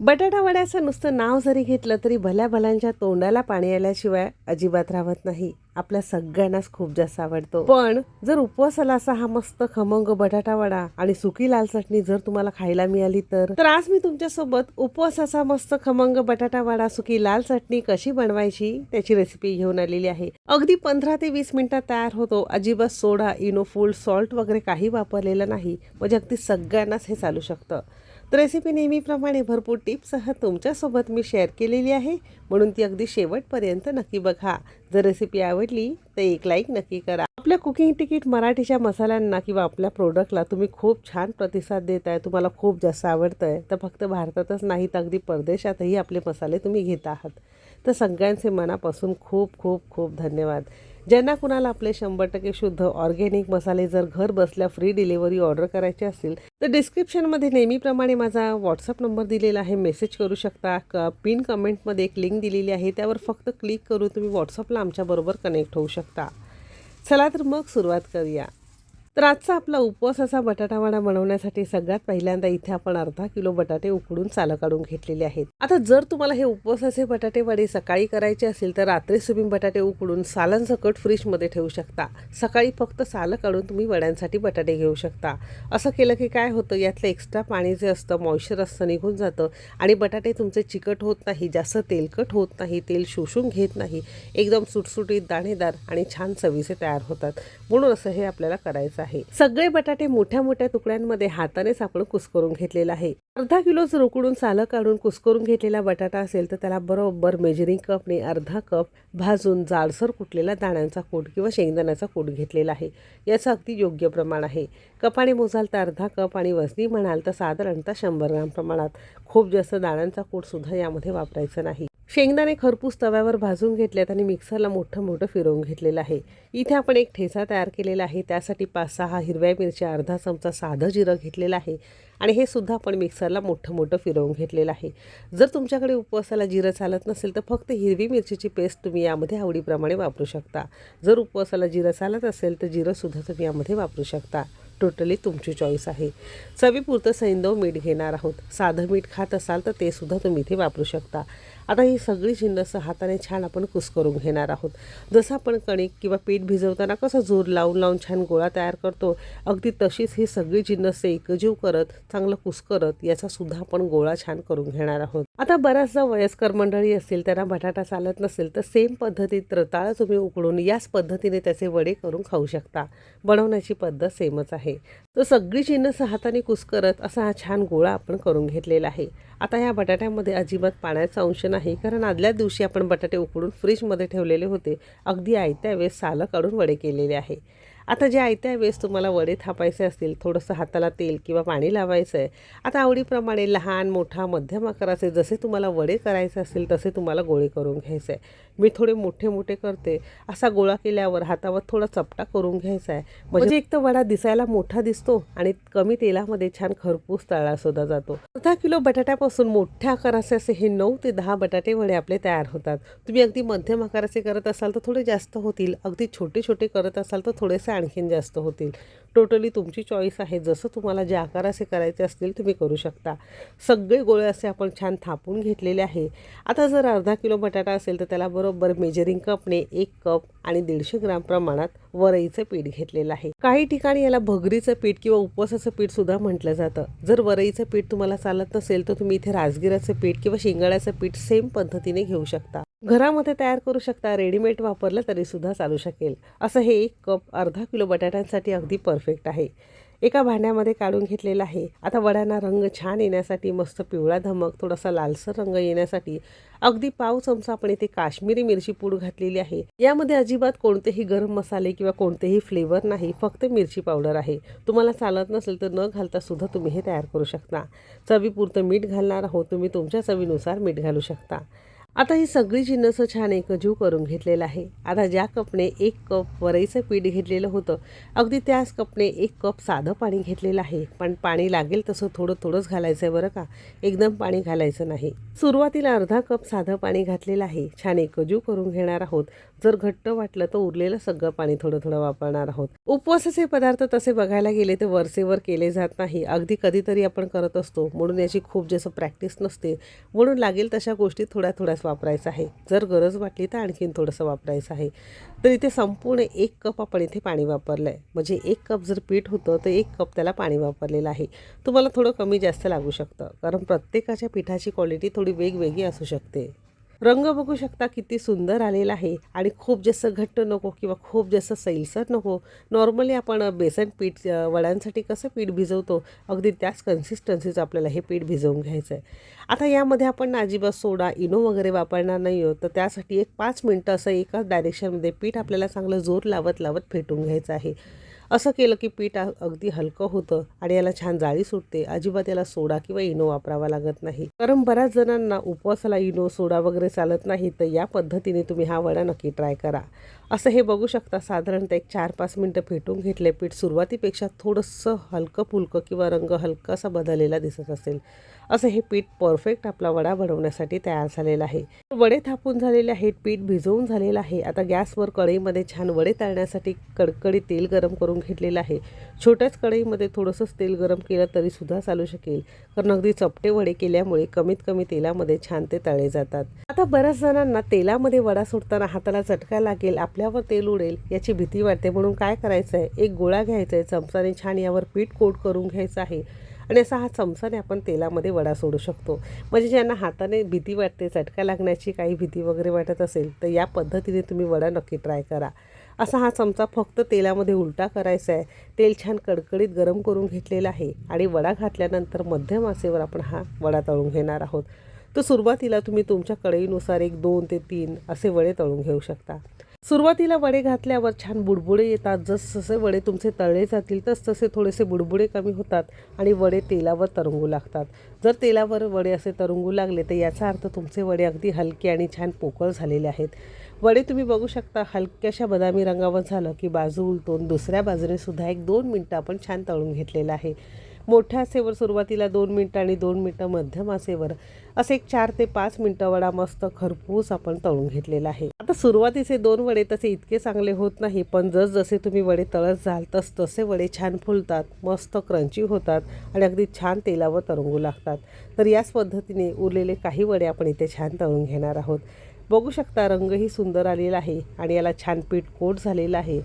बटाटा वड्याचं नुसतं नाव जरी घेतलं तरी भल्या भल्यांच्या तोंडाला पाणी आल्याशिवाय अजिबात राहत नाही. आपल्या सगळ्यांनाच खूप जास्त आवडतो. पण जर उपवासाला असा हा मस्त खमंग बटाटा वडा आणि सुकी लाल चटणी जर तुम्हाला खायला मिळाली तर तर आज मी तुमच्यासोबत उपवासाचा मस्त खमंग बटाटा वडा सुकी लाल चटणी कशी बनवायची त्याची रेसिपी घेऊन आलेली आहे. अगदी पंधरा ते वीस मिनिटात तयार होतो. अजिबात सोडा इनो फूड सॉल्ट वगैरे काही वापरलेलं नाही. म्हणजे अगदी सगळ्यांनाच हे चालू शकतं. तर रेसिपी नेहमीप्रमाणे भरपूर टिप्ससह तुमच्यासोबत मी शेअर केलेली आहे. म्हणून ती अगदी शेवटपर्यंत नक्की बघा. जर रेसिपी आवडली तर एक लाईक नक्की करा. आपल्या कुकिंग तिकीट मराठीच्या मसाल्यांना किंवा आपल्या प्रोडक्टला तुम्ही खूप छान प्रतिसाद देत आहे तुम्हाला खूप जास्त आवडतं आहे तर फक्त भारतातच नाही तर अगदी परदेशातही आपले मसाले तुम्ही घेत आहात. तर सगळ्यांचे मनापासून खूप खूप खूप धन्यवाद. ज्यांना कुणाला आपले शंभर टक्के शुद्ध ऑर्गॅनिक मसाले जर घर बसल्या फ्री डिलिव्हरी ऑर्डर करायचे असतील तर डिस्क्रिप्शनमध्ये नेहमीप्रमाणे माझा व्हॉट्सअप नंबर दिलेला आहे. मेसेज करू शकता क? पिन कमेंटमध्ये एक लिंक दिलेली आहे. त्यावर फक्त क्लिक करून तुम्ही व्हॉट्सअपला आमच्याबरोबर कनेक्ट होऊ शकता. चला तर मग सुरुवात करूया. तर आजचा आपला उपवासाचा असा बटाटावाडा बनवण्यासाठी सगळ्यात पहिल्यांदा इथे आपण अर्धा किलो बटाटे उकडून सालं काढून घेतलेले आहेत. आता जर तुम्हाला हे उपवासाचे बटाटेवाडे सकाळी करायचे असेल तर रात्री सुबीन बटाटे उकडून सालांसकट फ्रीजमध्ये ठेवू शकता. सकाळी फक्त सालं काढून तुम्ही वड्यांसाठी बटाटे घेऊ शकता. असं केलं की काय होतं यातलं एक्स्ट्रा पाणी जे असतं मॉइश्चर असतं निघून जातं आणि बटाटे तुमचे चिकट होत नाही जास्त तेलकट होत नाही तेल शोषून घेत नाही एकदम सुटसुटीत दाणेदार आणि छान चवीचे तयार होतात. म्हणून असं हे आपल्याला करायचं आहे. आहे. सगळे बटाटे मोठ्या मोठ्या तुकड्यांमध्ये हातानेच आपण कुस्करून घेतलेला आहे. अर्धा किलो जर उकडून सालं काढून कुस्करून घेतलेला बटाटा असेल तर त्याला बरोबर मेजरिंग कपने अर्धा कप भाजून जाडसर कुटलेला दाण्यांचा कूट किंवा शेंगदाण्याचा कूट घेतलेला आहे. याचं अगदी योग्य प्रमाण आहे. कपाने मोजाल तर अर्धा कप आणि वजनी म्हणाल तर साधारणतः शंभर ग्राम प्रमाणात. खूप जास्त दाण्यांचा कूटसुद्धा यामध्ये वापरायचा नाही. शेंगदाणे खरपूस तव्यावर भाजून घेतल्यात आणि मिक्सरला मोठं मोठं फिरवून घेतलेलं आहे. इथे आपण एक ठेचा तयार केलेला आहे. त्यासाठी पाच सहा हिरव्या मिरच्या अर्धा चमचा साधं जिरं घेतलेलं आहे आणि हे सुद्धा आपण मिक्सरला मोठं मोठं फिरवून घेतलेलं आहे. जर तुमच्याकडे उपवासाला जिरं चालत नसेल तर फक्त हिरवी मिरचीची पेस्ट तुम्ही यामध्ये आवडीप्रमाणे वापरू शकता. जर उपवासाला जिरं चालत असेल तर जिरंसुद्धा तुम्ही यामध्ये वापरू शकता. टोटली तुमची चॉईस आहे. चवीपुरतं सैंदव मीठ घेणार आहोत. साधं मीठ खात असाल तर ते सुद्धा तुम्ही इथे वापरू शकता. आता ही सगळी जिन्नस हाताने छान आपण कुस्करून घेणार आहोत. जसं आपण कणिक किंवा पीठ भिजवताना कसं जोर लावून लावून छान गोळा तयार करतो अगदी तशीच ही सगळी जिन्नस एकजीव करत चांगलं कुस्करत याचा सुद्धा आपण गोळा छान करून घेणार आहोत. आता बऱ्याचदा वयस्कर मंडळी असतील त्यांना बटाटा चालत नसेल तर सेम पद्धतीत रताळा तुम्ही उकडून याच पद्धतीने त्याचे वडे करून खाऊ शकता. बनवण्याची पद्धत सेमच आहे. तर सगळी जिन्नस हाताने कुस्करत असा हा छान गोळा आपण करून घेतलेला आहे. आता ह्या बटाट्यामध्ये अजिबात पाण्याचा अंश नाही कारण आदल्या दिवशी आपण बटाटे उकडून फ्रीजमध्ये ठेवलेले होते. अगदी आयत्या वेळेस सालं काढून वडे केलेले आहे. आता जे आयत्या वेळेस तुम्हाला वडे थापायचे असतील थोडंसं हाताला तेल किंवा पाणी लावायचं आहे आता आवडीप्रमाणे लहान मोठा मध्यम आकाराचे जसे तुम्हाला वडे करायचे असतील तसे तुम्हाला गोळे करून घ्यायचे आहे मी थोडे मोठे मोठे करते. असा गोळा केल्यावर हातावर थोडा चपटा करून घ्यायचा आहे म्हणजे एक तर वडा दिसायला मोठा दिसतो आणि कमी तेलामध्ये छान खरपूस तळला सुद्धा जातो. अर्धा किलो बटाट्यापासून मोठ्या आकाराचे असे हे नऊ ते दहा बटाटे वडे आपले तयार होतात. तुम्ही अगदी मध्यम आकाराचे करत असाल तर थोडे जास्त होतील. अगदी छोटे छोटे करत असाल तर थोडेसे आणखीन जास्त होतील. टोटली तुमची चॉईस आहे. जसं तुम्हाला जे आकार असे करायचे असतील तुम्ही करू शकता. सगळे गोळे असे आपण छान थापून घेतलेले आहे. आता जर अर्धा किलो बटाटा असेल तर त्याला बरोबर मेजरिंग कपने एक कप आणि दीडशे ग्राम प्रमाणात वरईचं पीठ घेतलेलं आहे. काही ठिकाणी याला भगरीचं पीठ किंवा उपवासाचं पीठ सुद्धा म्हटलं जातं. जर वरईचं पीठ तुम्हाला चालत नसेल तर तुम्ही इथे राजगिराचं पीठ किंवा शिंगाळ्याचं पीठ सेम पद्धतीने घेऊ शकता. घरामध्ये तयार करू शकता रेडीमेड वापरलं तरी सुद्धा चालू शकेल. असं हे एक कप अर्धा किलो बटाट्यांसाठी अगदी परफेक्ट आहे. एका भांड्यामध्ये काढून घेतलेला आहे. आता वड्यांना रंग छान येण्यासाठी मस्त पिवळा धमक थोडासा लालसर रंग येण्यासाठी अगदी पाव चमचा आपण इथे काश्मीरी मिरची पूड घातलेली आहे. यामध्ये अजिबात कोणतेही गरम मसाले किंवा कोणतेही फ्लेवर नाही फक्त मिरची पावडर आहे. तुम्हाला चालत नसेल तर न घालता सुद्धा तुम्ही हे तयार करू शकता. चवीपुरतं मीठ घालणार आहोत तुम्ही तुमच्या चवीनुसार मीठ घालू शकता. आता ही सगळी जिन्नसं छान एकजीव करून घेतलेलं आहे. आता ज्या कपने एक कप वरईचं पीठ घेतलेलं होतं अगदी त्याच कपने एक कप साधं पाणी घेतलेलं आहे. पण पाणी लागेल तसं थोडं थोडंच घालायचं आहे बरं का? एकदम पाणी घालायचं नाही. सुरुवातीला अर्धा कप साधं पाणी घातलेलं आहे. छान एकजू करून घेणार आहोत. जर घट्ट वाटलं तर उरलेलं सगळं पाणी थोडं थोडं वापरणार आहोत. उपवासाचे पदार्थ तसे बघायला गेले तर वरसेवर केले जात नाही. अगदी कधीतरी आपण करत असतो. म्हणून याची खूप जास्त प्रॅक्टिस नसते. म्हणून लागेल तशा गोष्टी थोड्या थोड्या वापरायचं आहे. जर गरज वाटली तर आणखीन थोडंसं वापरायचं आहे. तर इथे संपूर्ण एक कप आपण इथे पाणी वापरलं आहे म्हणजे एक कप जर पीठ होतं तर एक कप त्याला पाणी वापरलेलं आहे. तुम्हाला थोडं कमी जास्त लागू शकतं. कारण प्रत्येकाच्या पिठाची क्वालिटी थोडी वेगवेगळी असू शकते. रंग बघू शकता किती सुंदर आलेला आहे. आणि खूप जास्त घट्ट नको किंवा खूप जास्त सैलसर नको. नॉर्मली आपण बेसन पीठ वड्यांसाठी कसं पीठ भिजवतो अगदी त्याच कन्सिस्टन्सीचं आपल्याला हे पीठ भिजवून घ्यायचं आहे आता यामध्ये आपण अजिबात सोडा इनो वगैरे वापरणार नाही आहोत तर त्यासाठी एक पाच मिनटं असं एकाच डायरेक्शनमध्ये पीठ आपल्याला चांगलं जोर लावत लावत फेटून घ्यायचं आहे. असं केलं की पीठ अगदी हलकं होतं आणि याला छान जाळी सुटते. अजिबात याला सोडा किंवा इनो वापरावा लागत नाही. कारण बऱ्याच जणांना उपवासाला इनो सोडा वगैरे चालत नाही तर या पद्धतीने तुम्ही हा वडा नक्की ट्राय करा. असं हे बघू शकता साधारणतः एक चार पाच मिनटं फेटून घेतले पीठ सुरुवातीपेक्षा थोडंसं हलकं फुलकं किंवा रंग हलकासा बदललेला दिसत असेल. असं हे पीठ परफेक्ट आपला वडा बनवण्यासाठी तयार झालेलं आहे. वडे थापून झालेले आहेत पीठ भिजवून झालेलं आहे. आता गॅसवर कढईमध्ये छान वडे तळण्यासाठी कडकडीत तेल गरम करून घेतलेलं आहे. छोट्याच कढईमध्ये थोडंसंच तेल गरम केलं तरी सुद्धा चालू शकेल. कारण अगदी चपटे वडे केल्यामुळे कमीत कमी तेलामध्ये छान ते तळे जातात. आता बऱ्याच जणांना तेलामध्ये वडा सुटताना हाताला चटका लागेल आपल्यावर तेल उडेल याची भीती वाटते. म्हणून काय करायचं आहे एक गोळा घ्यायचा आहे चमचाने छान यावर पीठ कोट करून घ्यायचं आहे. आणि असा हा चमचाने आपण तेलामध्ये वडा सोडू शकतो. म्हणजे ज्यांना हाताने भीती वाटते चटका लागण्याची काही भीती वगैरे वाटत असेल तर या पद्धतीने तुम्ही वडा नक्की ट्राय करा. असा हा चमचा फक्त तेलामध्ये उलटा करायचा आहे. तेल छान कडकडीत गरम करून घेतलेला आहे आणि वडा घातल्यानंतर मध्यम आसेवर आपण हा वडा तळून घेणार आहोत. तर सुरुवातीला तुम्ही तुमच्या कढईनुसार एक दोन ते तीन असे वडे तळून घेऊ शकता. सुरुवातीला वडे घातल्यावर छान बुडबुडे येतात. जसजसे वडे तुमचे तळले जातील तस तसे थोडेसे बुडबुडे कमी होतात आणि वडे तेलावर तरंगू लागतात. जर तेलावर वडे असे तरंगू लागले तर याचा अर्थ तुमचे वडे अगदी हलके आणि छान पोकळ झालेले आहेत. वडे तुम्ही बघू शकता हलक्याशा बदामी रंगावर झालं की बाजू उलटून दुसऱ्या बाजूने सुद्धा एक दोन मिनटं आपण छान तळून घेतलेलं आहे. मोठ्या आसेवर सुरुवातीला दोन मिनटं आणि दोन मिनटं मध्यम आसेवर असे एक चार ते पाच मिनटं वडा मस्त खरपूस आपण तळून घेतलेला आहे. आता सुरुवातीचे दोन वडे तसे इतके चांगले होत नाही पण जस जसे तुम्ही वडे तळत जाल तस तसे वडे छान फुलतात मस्त क्रंची होतात आणि अगदी छान तेलावर तरंगू लागतात. तर याच पद्धतीने उरलेले काही वडे आपण इथे छान तळून घेणार आहोत. बघू शकता रंगही सुंदर आलेला आहे आणि याला छान पीठ कोट झालेलं आहे.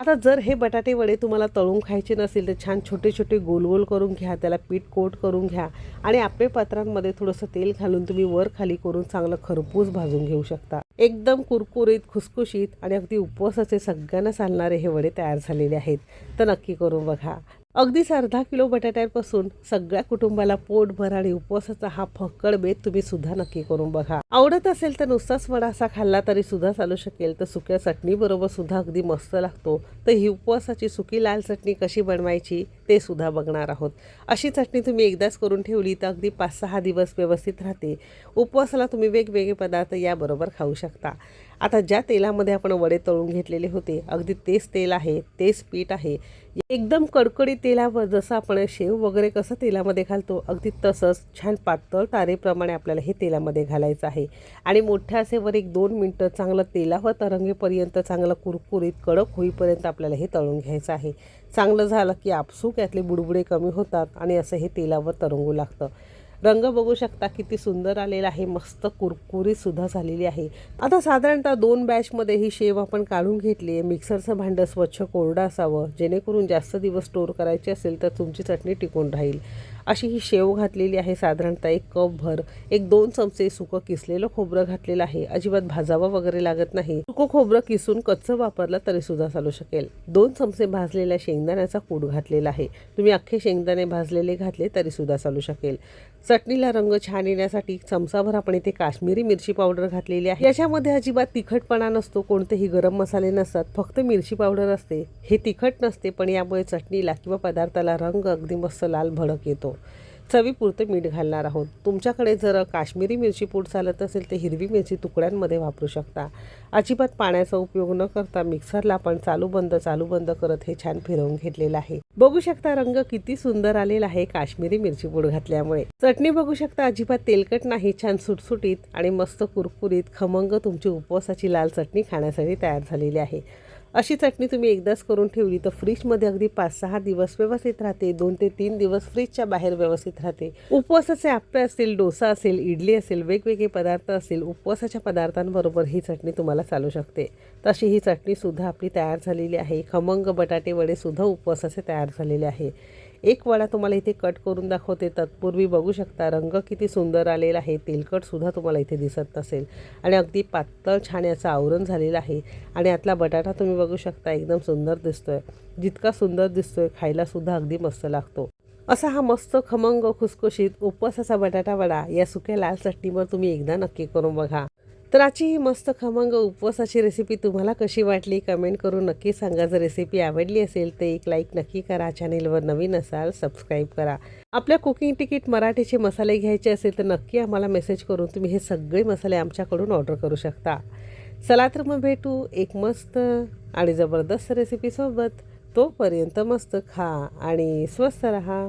आता जर हे बटाटे वडे तुम्हाला तळून खायचे नसेल तर छान छोटे छोटे गोल गोल करून घ्या त्याला पीठ कोट करून घ्या आणि आपले पात्रांमध्ये थोडंसं तेल घालून तुम्ही वर खाली करून चांगलं खरपूस भाजून घेऊ शकता. एकदम कुरकुरीत खुसखुशीत आणि अगदी उपवासाचे सगळ्यांना चालणारे हे वडे तयार झालेले आहेत. तर नक्की करून बघा. अगदीच अर्धा किलो बटाट्यांपासून सगळ्या कुटुंबाला पोटभर आणि उपवासाचा हा फक्कड बेत तुम्ही सुद्धा नक्की करून बघा. आवडत असेल तर नुसताच वडा असा खाल्ला तरी सुद्धा चालू शकेल. तर सुक्या चटणी बरोबर सुद्धा अगदी मस्त लागतो. तर ही उपवासाची सुकी लाल चटणी कशी बनवायची ते सुद्धा बघणार आहोत. अशी चटणी तुम्ही एकदाच करून ठेवली तर अगदी पाच सहा दिवस व्यवस्थित राहते. उपवासाला तुम्ही वेगवेगळे पदार्थ याबरोबर खाऊ शकता. आता ज्या तेलामध्ये आपण वडे तळून घेतलेले होते अगदी तेच तेल आहे तेच पीठ आहे. एकदम कडकडी तेलावर जसं आपण शेव वगैरे कसं तेलामध्ये घालतो अगदी तसंच छान पातळ तारेप्रमाणे आपल्याला हे तेलामध्ये घालायचं आहे. आणि मोठ्या असेवर एक दोन मिनटं चांगलं तेलावर तरंगेपर्यंत चांगलं कुरकुरीत कडक होईपर्यंत आपल्याला हे तळून घ्यायचं आहे. चांगलं झालं की आपसूक यातले बुडबुडे कमी होतात आणि असं हे तेलावर तरंगू लागतं. रंग बघू शकता किती सुंदर आलेला आहे मस्त कुरकुरीत सुद्धा झालेली आहे. आता साधारणतः दोन बॅचमध्ये ही शेव आपण काढून घेतली आहे. मिक्सरचं भांडं स्वच्छ कोरडं असावं जेणेकरून जास्त दिवस स्टोअर करायची असेल तर तुमची चटणी टिकून राहील. अशी ही शेव घातलेली आहे साधारणतः एक कप भर एक दोन चमचे सुकं किसलेलं खोबरं घातलेलं आहे. अजिबात भाजावं वगैरे लागत नाही. सुकं खोबरं किसून कच्चं वापरलं तरी सुद्धा चालू शकेल. दोन चमचे भाजलेल्या शेंगदाण्याचा कूड घातलेला आहे. तुम्ही अख्खे शेंगदाणे भाजलेले घातले तरी सुद्धा चालू शकेल. चटणीला रंग छान येण्यासाठी चमचाभर आपण इथे काश्मीरी मिरची पावडर घातलेली आहे. याच्यामध्ये अजिबात तिखटपणा नसतो कोणतेही गरम मसाले नसतात. फक्त मिरची पावडर असते. हे तिखट नसते पण यामुळे चटणीला किंवा पदार्थाला रंग अगदी मस्त लाल भडक येतो. चवीपुरतं मीठ घालणार आहोत. तुमच्याकडे जर काश्मीरी मिरची पूड चालत असेल तर हिरवी मिरची तुकड्यांमध्ये वापरू शकता. अजिबात पाण्याचा उपयोग न करता मिक्सरला आपण चालू बंद चालू बंद करत हे छान फिरवून घेतलेलं आहे. बघू शकता रंग किती सुंदर आलेला आहे काश्मीरी मिरची पूड घातल्यामुळे. चटणी बघू शकता अजिबात तेलकट नाही छान सुटसुटीत आणि मस्त कुरकुरीत खमंग तुमची उपवासाची लाल चटणी खाण्यासाठी तयार झालेली आहे. अशी चटणी तुम्ही एकदाच करून ठेवली तर फ्रीजमध्ये अगदी पाच सहा दिवस व्यवस्थित राहते. दोन ते तीन दिवस फ्रीजच्या बाहेर व्यवस्थित राहते. उपवासाचे आप्पे असतील डोसा असेल इडली असेल वेगवेगळे पदार्थ असतील उपवासाच्या पदार्थांबरोबर ही चटणी तुम्हाला चालू शकते. तशी ही चटणीसुद्धा आपली तयार झालेली आहे. खमंग बटाटे वडेसुद्धा उपवासाचे तयार झालेले आहे. एक वडा तुम्हाला इथे कट करून दाखवते. तत्पूर्वी बघू शकता रंग किती सुंदर आलेला आहे. तेलकटसुद्धा तुम्हाला इथे दिसत नसेल. आणि अगदी पातळ छान याचं आवरण झालेलं आहे. आणि आतला बटाटा तुम्ही बघू शकता एकदम सुंदर दिसतोय. जितका सुंदर दिसतोय खायलासुद्धा अगदी मस्त लागतो. असा हा मस्त खमंग खुसखुशीत उपवासाचा बटाटा वडा या सुक्या लाल चटणीवर तुम्ही एकदा नक्की करून बघा. तर आजची ही मस्त खमंग उपवासाची रेसिपी तुम्हाला कशी वाटली? कमेंट करून नक्की सांगा. जर रेसिपी आवडली असेल तर एक लाईक नक्की करा. चॅनेलवर नवीन असाल सबस्क्राईब करा. आपल्या कुकिंग तिकीट मराठीचे मसाले घ्यायचे असेल तर नक्की आम्हाला मेसेज करून तुम्ही हे सगळे मसाले आमच्याकडून ऑर्डर करू शकता. चला तर मग भेटू एक मस्त आणि जबरदस्त रेसिपीसोबत तोपर्यंत मस्त खा आणि स्वस्त रहा.